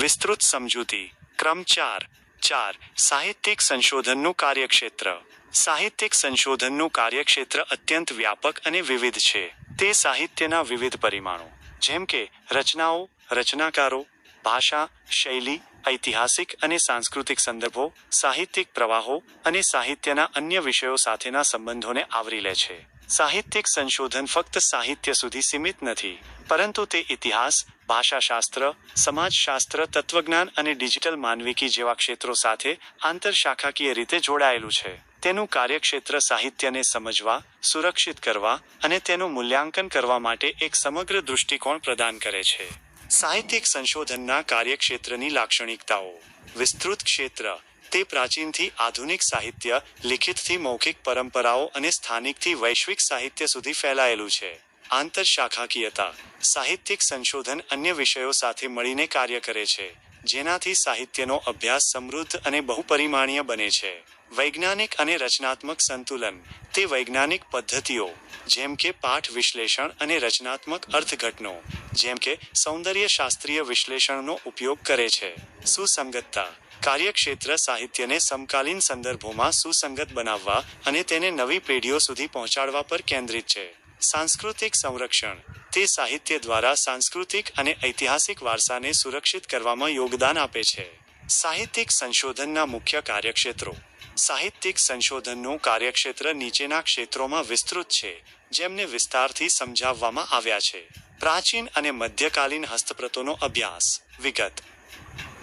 વિસ્તૃત સમજૂતી ક્રમ ચાર ચાર, સાહિત્યિક સંશોધનનું કાર્યક્ષેત્ર. સાહિત્યિક સંશોધનનું કાર્યક્ષેત્ર અત્યંત વ્યાપક અને વિવિધ છે. તે સાહિત્યના વિવિધ પરિમાણો, જેમ કે રચનાઓ, રચનાકારો, ભાષા, શૈલી, ઐતિહાસિક અને સાંસ્કૃતિક સંદર્ભો, સાહિત્યિક પ્રવાહો અને સાહિત્યના અન્ય વિષયો સાથેના સંબંધોને આવરી લે છે. સાહિત્યિક સંશોધન ફક્ત સાહિત્ય સુધી સીમિત નથી, પરંતુ તે ઇતિહાસ ભાષાશાસ્ત્ર, સમાજશાસ્ત્ર, તત્વજ્ઞાન અને ડિજિટલ માનવિકી જેવા ક્ષેત્રો સાથે આંતરશાખાકીય રીતે જોડાયેલું છે. તેનું કાર્યક્ષેત્ર સાહિત્યને સમજવા, સુરક્ષિત કરવા અને તેનું મૂલ્યાંકન કરવા માટે એક સમગ્ર દૃષ્ટિકોણ પ્રદાન કરે છે. સાહિત્યિક સંશોધનના કાર્યક્ષેત્રની લાક્ષણિકતાઓ. વિસ્તૃત ક્ષેત્ર. તે પ્રાચીનથી આધુનિક સાહિત્ય, લિખિતથી મૌખિક પરંપરાઓ અને સ્થાનિકથી વૈશ્વિક સાહિત્ય સુધી ફેલાયેલું છે. આંતરશાખાકીયતા, સાહિત્યિક સંશોધન અન્ય વિષયો સાથે મળીને કાર્ય કરે છે, જેનાથી સાહિત્યનો અભ્યાસ સમૃદ્ધ અને બહુપરિમાણીય બને છે. વૈજ્ઞાનિક અને રચનાત્મક સંતુલન, તે વૈજ્ઞાનિક પદ્ધતિઓ, જેમ કે પાઠ વિશ્લેષણ અને રચનાત્મક અર્થઘટનો, જેમ કે સૌંદર્ય શાસ્ત્રીય વિશ્લેષણનો ઉપયોગ કરે છે. સુસંગતતા, કાર્યક્ષેત્ર સાહિત્યને સમકાલીન સંદર્ભોમાં સુસંગત બનાવવા અને તેને નવી પેઢીઓ સુધી પહોંચાડવા પર કેન્દ્રિત છે. સાંસ્કૃતિક સંરક્ષણ. તે સાહિત્ય દ્વારા સાંસ્કૃતિક અને ઐતિહાસિક વારસાને સુરક્ષિત કરવામાં યોગદાન આપે છે. સાહિત્યિક સંશોધનના મુખ્ય કાર્યક્ષેત્રો. સાહિત્યિક સંશોધનનું કાર્યક્ષેત્ર નીચેના ક્ષેત્રોમાં વિસ્તૃત છે, જેમને વિસ્તારથી સમજાવવામાં આવ્યા છે. પ્રાચીન અને મધ્યકાલીન હસ્તપ્રતોનો અભ્યાસ. વિગત.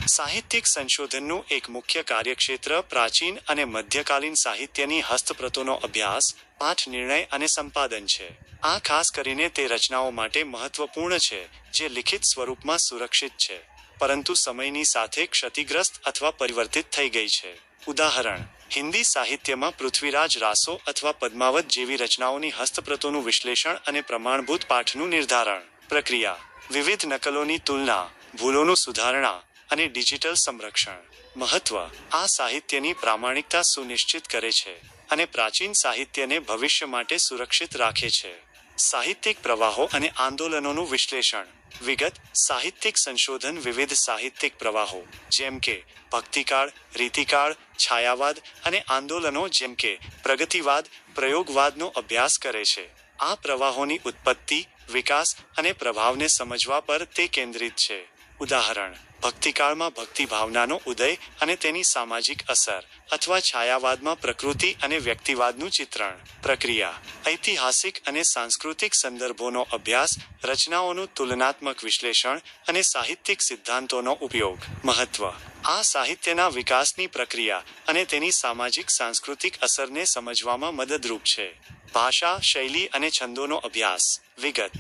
સાહિત્યિક સંશોધનનું એક મુખ્ય કાર્યક્ષેત્ર પ્રાચીન અને મધ્યકાલીન સાહિત્યની હસ્તપ્રતોનો અભ્યાસ, પાઠ નિર્ણય અને સંપાદન છે. આ ખાસ કરીને તે રચનાઓ માટે મહત્વપૂર્ણ છે, જે લિખિત સ્વરૂપમાં સુરક્ષિત છે, પરંતુ સમયની સાથે ક્ષતિગ્રસ્ત અથવા પરિવર્તિત થઈ ગઈ છે. ઉદાહરણ, હિન્દી સાહિત્યમાં પૃથ્વીરાજ રાસો અથવા પદ્માવત જેવી રચનાઓની હસ્તપ્રતોનું વિશ્લેષણ અને પ્રમાણભૂત પાઠનું નિર્ધારણ. પ્રક્રિયા, વિવિધ નકલોની તુલના, ભૂલોનું સુધારણા અને ડિજિટલ સંરક્ષણ. મહત્વ, આ સાહિત્યની પ્રામાણિકતા સુનિશ્ચિત કરે છે અને પ્રાચીન સાહિત્યને ભવિષ્ય માટે સુરક્ષિત રાખે છે. સાહિત્યિક પ્રવાહો અને આંદોલનોનું વિશ્લેષણ. વિગત, સાહિત્યિક સંશોધન વિવિધ સાહિત્યિક પ્રવાહો, જેમ કે ભક્તિકાળ, રીતિકાળ, છાયાવાદ અને આંદોલનો જેમ કે પ્રગતિવાદ, પ્રયોગવાદનો અભ્યાસ કરે છે. આ પ્રવાહોની ઉત્પત્તિ, વિકાસ અને પ્રભાવને સમજવા પર તે કેન્દ્રિત છે. ઉદાહરણ ભક્તિકાળમાં ભક્તિ ભાવનાનો ઉદય અને તેની સામાજિક અસર અથવા છાયાવાદમાં પ્રકૃતિ અને વ્યક્તિવાદનું ચિત્રણ. પ્રક્રિયા. ઐતિહાસિક અને સાંસ્કૃતિક સંદર્ભોનો અભ્યાસ, રચનાઓનું તુલનાત્મક વિશ્લેષણ અને સાહિત્યિક સિદ્ધાંતોનો ઉપયોગ. મહત્વ. આ સાહિત્યના વિકાસની પ્રક્રિયા અને તેની સામાજિક સાંસ્કૃતિક અસરને સમજવામાં મદદરૂપ છે. ભાષા, શૈલી અને છંદોનો અભ્યાસ. વિગત.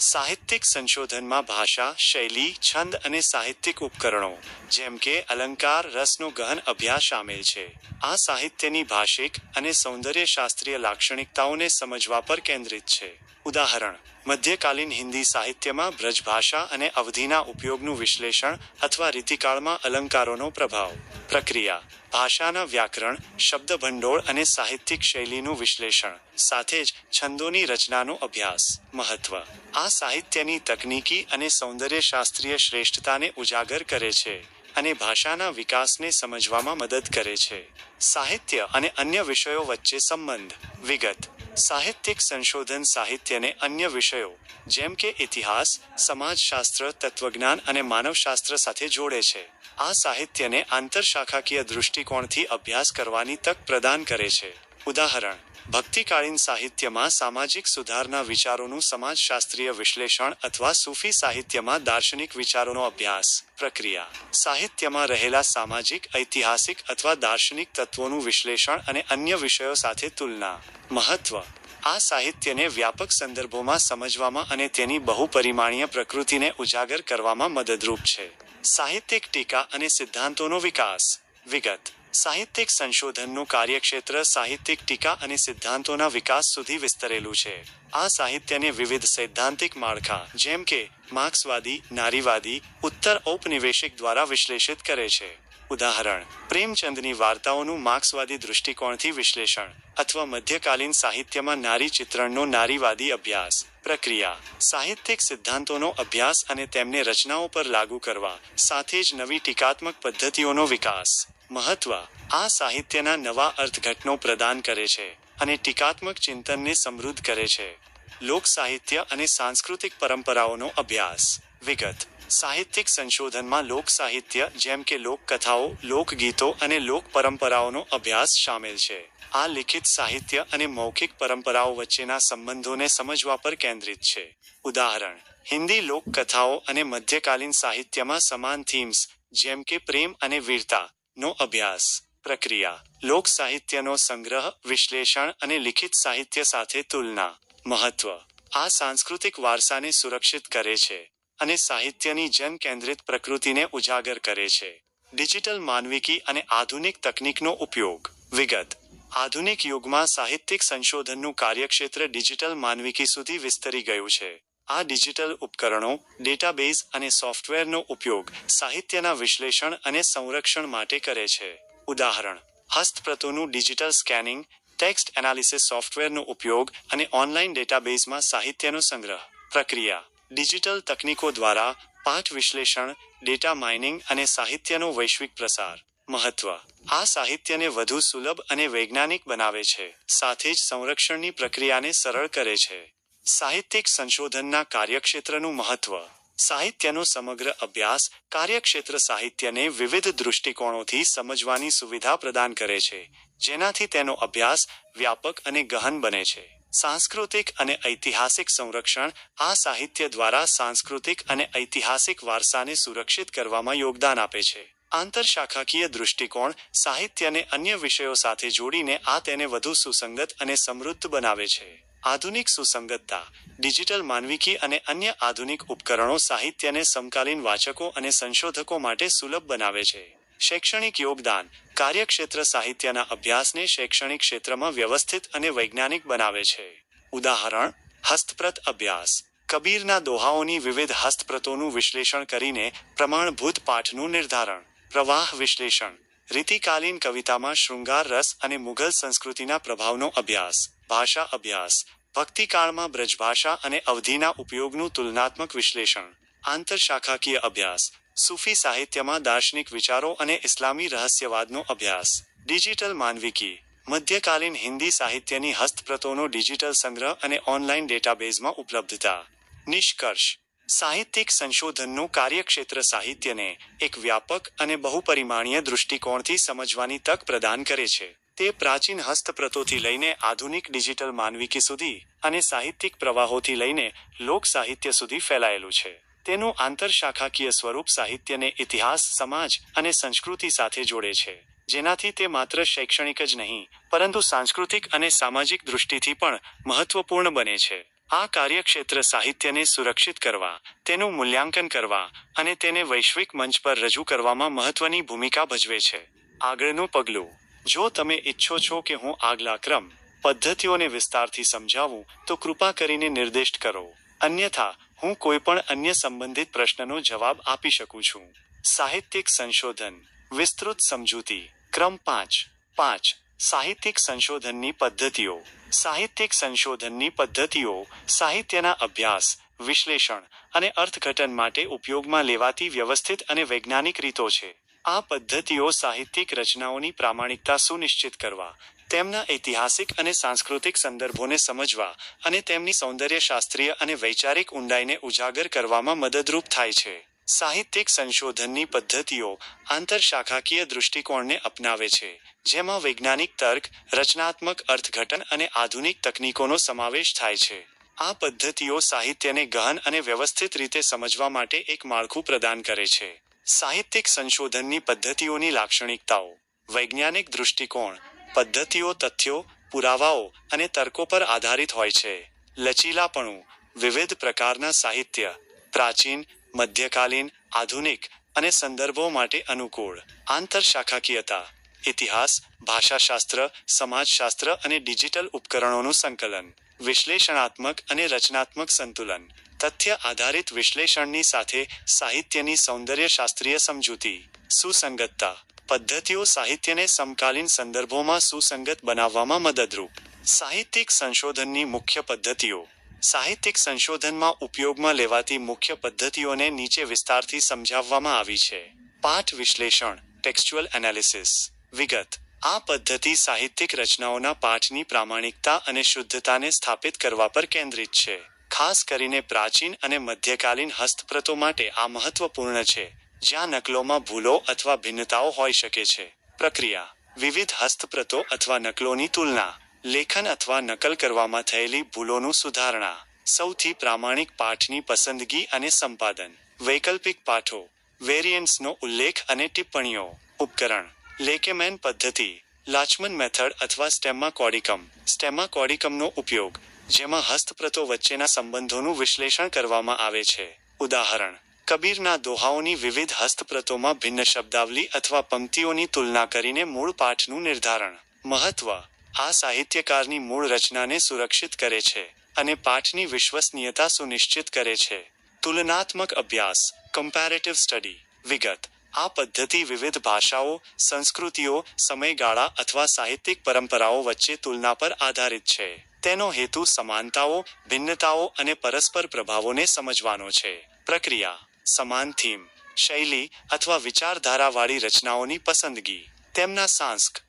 સાહિત્યિક સંશોધનમાં ભાષા, શૈલી, છંદ અને સાહિત્યિક ઉપકરણો, જેમ કે અલંકાર, રસનો ગહન અભ્યાસ સામેલ છે. આ સાહિત્યની ભાષિક અને સૌંદર્ય શાસ્ત્રીય લાક્ષણિકતાઓને સમજવા પર કેન્દ્રિત છે. ઉદાહરણ મધ્યકાલીન હિન્દી સાહિત્યમાં બ્રજભાષા અને અવધિના ઉપયોગનું વિશ્લેષણ અથવા રીતિકાળમાં અલંકારોનો પ્રભાવ. પ્રક્રિયા. ભાષાના વ્યાકરણ, શબ્દભંડોળ અને સાહિત્યિક શૈલીનું વિશ્લેષણ, સાથે જ છંદોની રચનાનો અભ્યાસ. મહત્વ. આ સાહિત્યની તકનીકી અને સૌંદર્ય શાસ્ત્રીય શ્રેષ્ઠતાને ઉજાગર કરે છે અને ભાષાના વિકાસને સમજવામાં મદદ કરે છે. સાહિત્ય અને અન્ય વિષયો વચ્ચે સંબંધ. વિગત. સાહિત્યિક સંશોધન સાહિત્યને અન્ય વિષયો, જેમ કે ઇતિહાસ, સમાજશાસ્ત્ર, તત્વજ્ઞાન અને માનવશાસ્ત્ર સાથે જોડે છે. આ સાહિત્યને આંતરશાખાકીય દૃષ્ટિકોણથી અભ્યાસ કરવાની તક પ્રદાન કરે છે. ઉદાહરણ, ભક્તિકાળીન સાહિત્યમાં સામાજિક સુધારના વિચારોનું સમાજશાસ્ત્રીય વિશ્લેષણ અથવા સૂફી સાહિત્યમાં દાર્શનિક વિચારોનો અભ્યાસ, પ્રક્રિયા, સાહિત્યમાં રહેલા સામાજિક, ઐતિહાસિક અથવા દાર્શનિક તત્વોનું વિશ્લેષણ અને અન્ય વિષયો સાથે તુલના, મહત્વ, આ સાહિત્યને વ્યાપક સંદર્ભોમાં સમજવામાં અને તેની બહુપરિમાણીય પ્રકૃતિને ઉજાગર કરવામાં મદદરૂપ છે. સાહિત્યિક ટીકા અને સિદ્ધાંતોનો વિકાસ, વિગત સાહિત્યિક સંશોધનનું કાર્યક્ષેત્ર, સાહિત્યિક ટીકા અને સિદ્ધાંતોના વિકાસ સુધી વિસ્તરેલું છે. આ સાહિત્યને વિવિધ સૈદ્ધાંતિક માળખા, જેમ કે માર્ક્સવાદી, નારીવાદી, ઉત્તર ઔપનિવેશિક દ્વારા વિશ્લેષિત કરે છે. ઉદાહરણ, પ્રેમચંદની વાર્તાઓનું માર્ક્સવાદી દૃષ્ટિકોણથી વિશ્લેષણ અથવા મધ્યકાલીન સાહિત્યમાં નારી ચિત્રણનો નારીવાદી અભ્યાસ. પ્રક્રિયા, સાહિત્યિક સિદ્ધાંતોનો અભ્યાસ અને તેમને રચનાઓ પર લાગુ કરવા, સાથે જ નવી ટીકાત્મક પદ્ધતિઓનો વિકાસ. મહત્વ આ સાહિત્યના નવા અર્થઘટનો પ્રદાન કરે છે અને ટીકાત્મક ચિંતનને સમૃદ્ધ કરે છે. લોક સાહિત્ય અને સાંસ્કૃતિક પરંપરાઓનો અભ્યાસ. વિગત. સાહિત્યિક સંશોધનમાં લોક સાહિત્ય જેમ કે લોકકથાઓ લોકગીતો અને લોક પરંપરાઓનો અભ્યાસ શામેલ છે. આ લિખિત સાહિત્ય અને મૌખિક પરંપરાઓ વચ્ચેના સંબંધોને સમજવા પર કેન્દ્રિત છે. ઉદાહરણ. હિન્દી લોકકથાઓ અને મધ્યકાલીન સાહિત્યમાં સમાન થીમ્સ જેમ કે પ્રેમ અને વીરતા નો અભ્યાસ, પ્રક્રિયા, લોક સાહિત્યનો સંગ્રહ, વિશ્લેષણ અને લિખિત સાહિત્ય સાથે તુલના. મહત્વ. આ સાંસ્કૃતિક વારસાને સુરક્ષિત કરે છે અને સાહિત્યની જન કેન્દ્રિત પ્રકૃતિને ઉજાગર કરે છે. ડિજિટલ માનવિકી અને આધુનિક તકનીકનો ઉપયોગ. વિગત. આધુનિક યુગમાં સાહિત્યિક સંશોધનનું કાર્યક્ષેત્ર ડિજિટલ માનવિકી સુધી વિસ્તરી ગયું છે. આ ડિજિટલ ઉપકરણો, ડેટાબેઝ અને સોફ્ટવેરનો ઉપયોગ સાહિત્યના વિશ્લેષણ અને સંરક્ષણ માટે કરે છે. ઉદાહરણ, હસ્તપ્રતોનું ડિજિટલ સ્કેનિંગ, ટેક્સ્ટ એનાલિસિસ સોફ્ટવેરનો ઉપયોગ અને ઓનલાઈન ડેટાબેઝમાં સાહિત્યનો સંગ્રહ. પ્રક્રિયા, ડિજિટલ તકનીકો દ્વારા પાઠ વિશ્લેષણ, ડેટા માઇનિંગ અને સાહિત્યનો વૈશ્વિક પ્રસાર. મહત્વ, આ સાહિત્યને વધુ સુલભ અને વૈજ્ઞાનિક બનાવે છે. સાથે જ સંરક્ષણની પ્રક્રિયાને સરળ કરે છે. સાહિત્યિક સંશોધનના કાર્યક્ષેત્રનું મહત્વ. સાહિત્યનો સમગ્ર અભ્યાસ કાર્યક્ષેત્ર સાહિત્યને વિવિધ દૃષ્ટિકોણોથી સમજવાની સુવિધા પ્રદાન કરે છે, જેનાથી તેનો અભ્યાસ વ્યાપક અને ગહન બને છે. સાંસ્કૃતિક અને ઐતિહાસિક સંરક્ષણ આ સાહિત્ય દ્વારા સાંસ્કૃતિક અને ઐતિહાસિક વારસાને સુરક્ષિત કરવામાં યોગદાન આપે છે. આંતરશાખાકીય દૃષ્ટિકોણ સાહિત્યને અન્ય વિષયો સાથે જોડીને આ તેને વધુ સુસંગત અને સમૃદ્ધ બનાવે છે. આધુનિક સુસંગતતા, ડિજિટલ માનવિકી અને અન્ય આધુનિક ઉપકરણો સાહિત્યને સમકાલીન વાચકો અને સંશોધકો માટે સુલભ બનાવે છે. શૈક્ષણિક યોગદાન, કાર્યક્ષેત્ર સાહિત્યના અભ્યાસને શૈક્ષણિક ક્ષેત્રમાં વ્યવસ્થિત અને વૈજ્ઞાનિક બનાવે છે. ઉદાહરણ, હસ્તપ્રત અભ્યાસ. કબીરના દોહાઓની વિવિધ હસ્તપ્રતોનું વિશ્લેષણ કરીને પ્રમાણભૂત પાઠનું નિર્ધારણ. પ્રવાહ વિશ્લેષણ. રીતિકાલીન કવિતામાં શૃંગાર રસ અને મુઘલ સંસ્કૃતિના પ્રભાવનો અભ્યાસ. ભાષા અભ્યાસ. ભક્તિકાળમાં બ્રજભાષા અને અવધિના ઉપયોગનું તુલનાત્મક વિશ્લેષણ. આંતરશાખાકીય અભ્યાસ. સૂફી સાહિત્યમાં દાર્શનિક વિચારો અને ઇસ્લામી રહસ્યવાદનો અભ્યાસ. ડિજિટલ માનવિકી. મધ્યકાલીન હિન્દી સાહિત્યની હસ્તપ્રતોનો ડિજિટલ સંગ્રહ અને ઓનલાઈન ડેટાબેઝમાં ઉપલબ્ધતા. નિષ્કર્ષ. સાહિત્યિક સંશોધનનું કાર્યક્ષેત્ર સાહિત્યને એક વ્યાપક અને બહુપરિમાણીય દૃષ્ટિકોણથી સમજવાની તક પ્રદાન કરે છે. તે પ્રાચીન હસ્તપ્રતોથી લઈને આધુનિક ડિજિટલ માનવિકી સુધી અને સાહિત્યિક પ્રવાહોથી લઈને લોક સાહિત્ય સુધી ફેલાયેલું છે. તેનું આંતરશાખાકીય સ્વરૂપ સાહિત્યને ઇતિહાસ, સમાજ અને સંસ્કૃતિ સાથે જોડે છે. જેનાથી તે માત્ર શૈક્ષણિક જ નહીં, પરંતુ સાંસ્કૃતિક અને સામાજિક દૃષ્ટિથી પણ મહત્વપૂર્ણ બને છે. આ કાર્યક્ષેત્ર સાહિત્યને સુરક્ષિત કરવા, તેનું મૂલ્યાંકન કરવા અને તેને વૈશ્વિક મંચ પર રજૂ કરવામાં મહત્વની ભૂમિકા ભજવે છે. આગળનું પગલું જો તમે ઈચ્છો છો કે હું આગલા ક્રમ પદ્ધતિઓને વિસ્તારથી સમજાવું, તો કૃપા કરીને નિર્દિષ્ટ કરો. અન્યથા, હું કોઈ પણ અન્ય સંબંધિત પ્રશ્નનો જવાબ આપી શકું છું. સાહિત્યિક સંશોધન. વિસ્તૃત સમજૂતી. ક્રમ પાંચ. પાંચ. સાહિત્યિક સંશોધનની પદ્ધતિઓ. સાહિત્યિક સંશોધનની પદ્ધતિઓ સાહિત્યના અભ્યાસ, વિશ્લેષણ અને અર્થઘટન માટે ઉપયોગમાં લેવાતી વ્યવસ્થિત અને વૈજ્ઞાનિક રીતો છે. આ પદ્ધતિઓ સાહિત્યિક રચનાઓની પ્રામાણિકતા સુનિશ્ચિત કરવા, તેમના ઐતિહાસિક અને સાંસ્કૃતિક સંદર્ભોને સમજવા અને તેમની સૌંદર્યશાસ્ત્રીય અને વૈચારિક ઊંડાઈને ઉજાગર કરવામાં મદદરૂપ થાય છે. સાહિત્યિક સંશોધનની પદ્ધતિઓ આંતરશાખાકીય દૃષ્ટિકોણને અપનાવે છે, જેમાં વૈજ્ઞાનિક તર્ક, રચનાત્મક અર્થઘટન અને આધુનિક તકનીકોનો સમાવેશ થાય છે. આ પદ્ધતિઓ સાહિત્યને ગહન અને વ્યવસ્થિત રીતે સમજવા માટે એક માળખું પ્રદાન કરે છે. સાહિત્યિક સંશોધનની પદ્ધતિઓની લાક્ષણિકતાઓ, વૈજ્ઞાનિક દૃષ્ટિકોણ, પદ્ધતિઓ, તથ્યો, પુરાવાઓ અને તર્કો પર આધારિત હોય છે. લચીલાપણું, વિવિધ પ્રકારના સાહિત્ય, પ્રાચીન, મધ્યકાલીન, આધુનિક અને સંદર્ભો માટે અનુકૂળ, આંતરશાખાકીયતા, ઇતિહાસ, ભાષાશાસ્ત્ર, સમાજશાસ્ત્ર અને ડિજિટલ ઉપકરણોનું સંકલન, વિશ્લેષણાત્મક અને રચનાત્મક સંતુલન તથ્ય આધારિત વિશ્લેષણની સાથે સાહિત્યની સૌંદર્યશાસ્ત્રીય સમજૂતી. સુસંગતતા. પદ્ધતિઓ સાહિત્યને સમકાલીન સંદર્ભોમાં સુસંગત બનાવવામાં મદદરૂપ. સાહિત્યિક સંશોધનની મુખ્ય પદ્ધતિઓ. સાહિત્યિક સંશોધનમાં ઉપયોગમાં લેવાતી મુખ્ય પદ્ધતિઓને નીચે વિસ્તારથી સમજાવવામાં આવી છે. પાઠ વિશ્લેષણ. Textual analysis. વિગત. આ પદ્ધતિ સાહિત્યિક રચનાઓના પાઠની પ્રામાણિકતા અને શુદ્ધતાને સ્થાપિત કરવા પર કેન્દ્રિત છે. ખાસ કરીને પ્રાચીન અને મધ્યકાલીન હસ્તપ્રતો માટે આ મહત્વપૂર્ણ છે, જ્યાં નકલોમાં ભૂલો અથવા ભિન્નતાઓ હોઈ શકે છે. પ્રક્રિયા. વિવિધ હસ્તપ્રતો અથવા નકલોની તુલના. લેખન અથવા નકલ કરવામાં થયેલી ભૂલોનું સુધારણા. સૌથી પ્રામાણિક પાઠની પસંદગી અને સંપાદન. વૈકલ્પિક પાઠો. વેરિયન્ટ્સનો ઉલ્લેખ અને ટિપ્પણીઓ. ઉપકરણ. લેકેમેન પદ્ધતિ. લાચમન મેથડ અથવા સ્ટેમા કોડિકમ સ્ટેમા કોડિકમનો ઉપયોગ. જેમાં હસ્તપ્રતો વચ્ચેના સંબંધોનું વિશ્લેષણ કરવામાં આવે છે. ઉદાહરણ, કબીરના દોહાઓની વિવિધ હસ્તપ્રતોમાં ભિન્ન શબ્દાવલી અથવા પંક્તિઓની તુલના કરીને મૂળ પાઠનું નિર્ધારણ. મહત્વ, આ સાહિત્યકારની મૂળ રચનાને સુરક્ષિત કરે છે અને પાઠની વિશ્વસનીયતા સુનિશ્ચિત કરે છે. તુલનાત્મક અભ્યાસ કમ્પેરેટિવ સ્ટડી વિગત, આ પદ્ધતિ વિવિધ ભાષાઓ, સંસ્કૃતિઓ, સમયગાળા અથવા સાહિત્યિક પરંપરાઓ વચ્ચે તુલના પર આધારિત છે. તેનો હેતુ સમાનતાઓ, ભિન્નતાઓ અને પરસ્પર પ્રભાવોને સમજવાનો છે. પ્રક્રિયા, સમાન થીમ, શૈલી અથવા વિચારધારાવાળી રચનાઓની પસંદગી. તેમના સાંસ્ક.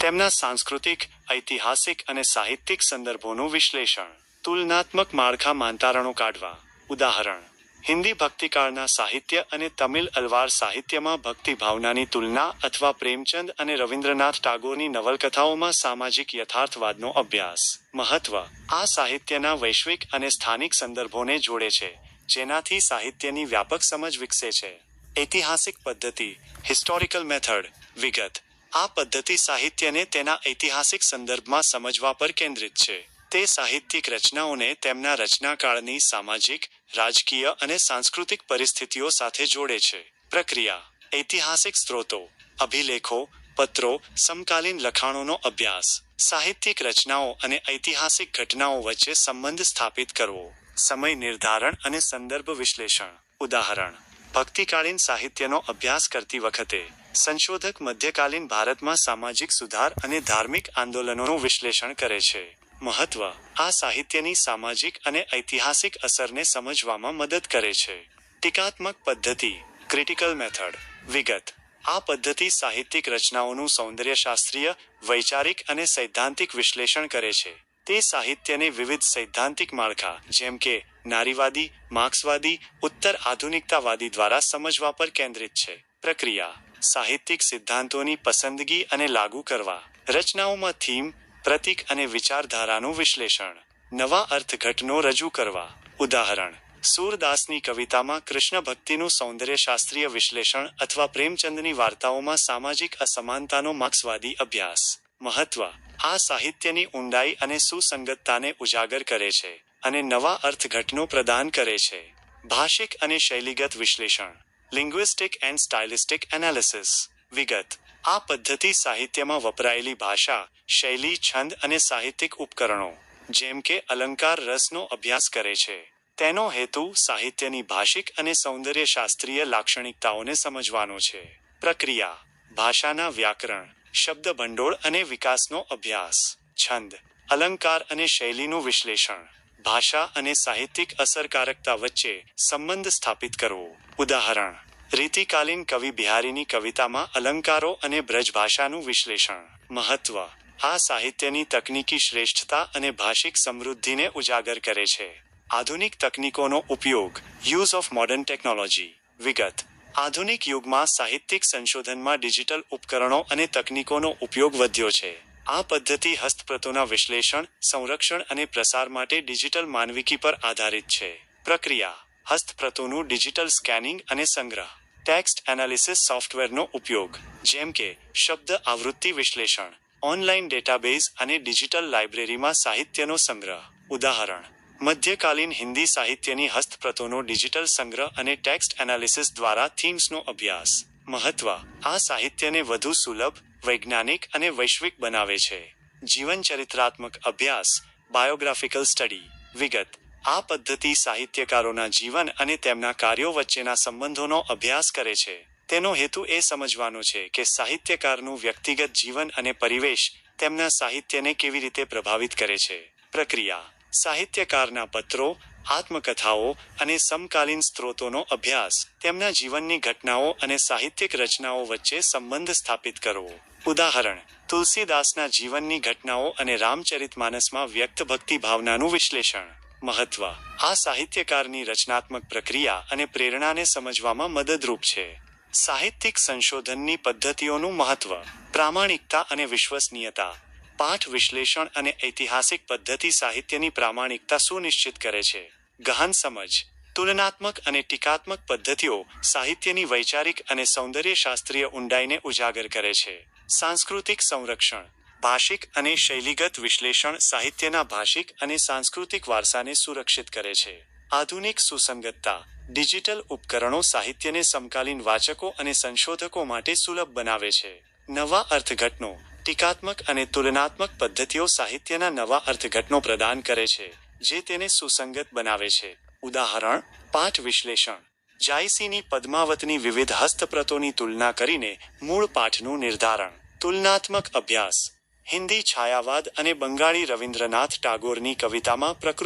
તેમના સાંસ્કૃતિક, ઐતિહાસિક અને સાહિત્યિક સંદર્ભોનું વિશ્લેષણ. તુલનાત્મક માળખા માંતારણો કાઢવા. ઉદાહરણ. હિન્દી ભક્તિકાળના સાહિત્ય અને તમિલ અલવાર સાહિત્યમાં ભક્તિ ભાવનાની તુલના અથવા પ્રેમચંદ અને રવિન્દ્રનાથ ટાગોરની નવલકથાઓમાં સામાજિક યથાર્થવાદનો અભ્યાસ. મહત્વ. આ સાહિત્યના વૈશ્વિક અને સ્થાનિક સંદર્ભોને જોડે છે, જેનાથી સાહિત્યની વ્યાપક સમજ વિકસે છે. ઐતિહાસિક પદ્ધતિ. હિસ્ટોરિકલ મેથડ વિગત. આ પદ્ધતિ સાહિત્યને તેના ઐતિહાસિક સંદર્ભમાં સમજવા પર કેન્દ્રિત છે. તે સાહિત્યિક રચનાઓને તેમના રચનાકાળની સામાજિક, રાજકીય અને સાંસ્કૃતિક પરિસ્થિતિઓ સાથે જોડે છે. પ્રક્રિયા. ઐતિહાસિક સ્ત્રોતો. અભિલેખો, પત્રો, સમકાલીન લખાણોનો અભ્યાસ. સાહિત્યિક રચનાઓ અને ઐતિહાસિક ઘટનાઓ વચ્ચે સંબંધ સ્થાપિત કરવો. સમય નિર્ધારણ અને સંદર્ભ વિશ્લેષણ. ઉદાહરણ. ભક્તિકાલીન સાહિત્યનો અભ્યાસ કરતી વખતે, સંશોધક મધ્યકાલીન ભારતમાં સામાજિક સુધાર અને ધાર્મિક આંદોલનોનું વિશ્લેષણ કરે છે. મહત્વ આ સાહિત્યની સામાજિક અને ઐતિહાસિક અસરને સમજવામાં મદદ કરે છે. ટીકાત્મક પદ્ધતિ ક્રિટિકલ મેથડ વિગત. આ પદ્ધતિ સાહિત્યિક રચનાઓનું સૌંદર્યશાસ્ત્રીય, વૈચારિક અને સૈદ્ધાંતિક વિશ્લેષણ કરે છે. તે સાહિત્યને વિવિધ સૈદ્ધાંતિક માળખા, જેમ કે નારીવાદી, માર્ક્સવાદી, ઉત્તર આધુનિકતાવાદી દ્વારા સમજવા પર કેન્દ્રિત છે. પ્રક્રિયા, સાહિત્યિક સિદ્ધાંતોની પસંદગી અને લાગુ કરવા. રચનાઓમાં થીમ પ્રતીક અને વિચારધારાનું વિશ્લેષણ. નવા અર્થઘટનો રજૂ કરવા. ઉદાહરણ. સૂરદાસની કવિતામાં કૃષ્ણ ભક્તિનું સૌંદર્યશાસ્ત્રીય વિશ્લેષણ અથવા પ્રેમચંદની વાર્તાઓમાં સામાજિક અસમાનતાનો માર્ક્સવાદી અભ્યાસ. મહત્વ. આ સાહિત્યની ઊંડાઈ અને સુસંગતતાને ઉજાગર કરે છે અને નવા અર્થઘટનો પ્રદાન કરે છે. ભાષિક અને શૈલીગત વિશ્લેષણ. લિંગ્વિસ્ટિક એન્ડ સ્ટાઇલિસ્ટિક એનાલિસિસ વિગત. આ પદ્ધતિ સાહિત્યમાં વપરાયેલી ભાષા, શૈલી, છંદ અને સાહિત્યિક ઉપકરણો, જેમ કે અલંકાર રસનો અભ્યાસ કરે છે. તેનો હેતુ સાહિત્યની ભાષિક અને સૌંદર્યશાસ્ત્રીય લાક્ષણિકતાઓને સમજવાનો છે. પ્રક્રિયા, ભાષાના વ્યાકરણ શબ્દ ભંડોળ અને વિકાસનો અભ્યાસ, છંદ, અલંકાર અને શૈલીનું વિશ્લેષણ, ભાષા અને સાહિત્યિક અસરકારકતા વચ્ચે સંબંધ સ્થાપિત કરવો. ઉદાહરણ રીતિકાલીન કવિ બિહારીની કવિતામાં અલંકારો અને બ્રજભાષાનું વિશ્લેષણ. મહત્વ. આ સાહિત્યની તકનીકી શ્રેષ્ઠતા અને ભાષિક સમૃદ્ધિને ઉજાગર કરે છે. આધુનિક તકનીકોનો ઉપયોગ યુઝ ઓફ મોડર્ન ટેકનોલોજી વિગત. આધુનિક યુગમાં સાહિત્યિક સંશોધનમાં ડિજિટલ ઉપકરણો અને તકનીકોનો ઉપયોગ વધ્યો છે. આ પદ્ધતિ હસ્તપ્રતોના વિશ્લેષણ, સંરક્ષણ અને પ્રસાર માટે ડિજિટલ માનવિકી પર આધારિત છે. પ્રક્રિયા. હસ્તપ્રતોનું ડિજિટલ સ્કેનિંગ અને સંગ્રહ. ટેક્સ્ટ એનાલિસિસ સોફ્ટવેરનો ઉપયોગ, જેમ કે શબ્દ આવૃત્તિ વિશ્લેષણ ઓનલાઈન ડેટાબેઝ અને ડિજિટલ લાઇબ્રેરીમાં સાહિત્યનો સંગ્રહ. ઉદાહરણ, મધ્યકાલીન હિન્દી સાહિત્યની હસ્તપ્રતોનો ડિજિટલ સંગ્રહ અને ટેક્સ્ટ એનાલિસિસ દ્વારા થીમ્સનો અભ્યાસ. મહત્વ, આ સાહિત્યને વધુ સુલભ, વૈજ્ઞાનિક અને વૈશ્વિક બનાવે છે. જીવનચરિત્રાત્મક અભ્યાસ બાયોગ્રાફિકલ સ્ટડી વિગત આ પદ્ધતિ સાહિત્યકારોના જીવન અને તેમના કાર્યો વચ્ચેના સંબંધોનો અભ્યાસ કરે છે. તેનો હેતુ એ સમજવાનો છે કે સાહિત્યકારનું વ્યક્તિગત જીવન અને પરિવેશ તેમના સાહિત્યને કેવી રીતે પ્રભાવિત કરે છે. પ્રક્રિયા. સાહિત્યકારના પત્રો, આત્મકથાઓ અને સમકાલીન સ્ત્રોતોનો અભ્યાસ, તેમના જીવનની ઘટનાઓ અને સાહિત્યિક રચનાઓ વચ્ચે સંબંધ સ્થાપિત કરવો. ઉદાહરણ. તુલસીદાસના જીવનની ઘટનાઓ અને રામચરિતમાનસમાં વ્યક્ત ભક્તિ ભાવનાનું વિશ્લેષણ. મહત્વ. આ સાહિત્યકારની રચનાત્મક પ્રક્રિયા અને પ્રેરણાને સમજવામાં મદદરૂપ છે. સાહિત્યિક સંશોધનની પદ્ધતિઓનું મહત્વ, પ્રામાણિકતા અને વિશ્વસનીયતા, પાઠ વિશ્લેષણ અને ઐતિહાસિક પદ્ધતિ સાહિત્યની પ્રામાણિકતા સુનિશ્ચિત કરે છે. ગહન સમજ, તુલનાત્મક અને ટીકાત્મક પદ્ધતિઓ સાહિત્યની વૈચારિક અને સૌંદર્યશાસ્ત્રીય ઊંડાઈને ઉજાગર કરે છે. સાંસ્કૃતિક સંરક્ષણ ભાષિક અને શૈલીગત વિશ્લેષણ સાહિત્યના ભાષિક અને સાંસ્કૃતિક વારસાને સુરક્ષિત કરે છે. આધુનિક સુસંગતતા, ડિજિટલ ઉપકરણો સાહિત્યને સમકાલીન વાચકો અને સંશોધકો માટે સુલભ બનાવે છે. નવા અર્થઘટનો, ટીકાત્મક અને તુલનાત્મક પદ્ધતિઓ સાહિત્યના નવા અર્થઘટનો પ્રદાન કરે છે, જે તેને સુસંગત બનાવે છે. ઉદાહરણ, પાઠ વિશ્લેષણ. જાયસીની પદ્માવતની વિવિધ હસ્તપ્રતોની તુલના કરીને મૂળ પાઠનું નિર્ધારણ. તુલનાત્મક અભ્યાસ. હિન્દી છાયાવાદ અને બંગાળી રવિન્દ્રનાથ ટાગોરની કવિતામાં પ્રકૃતિ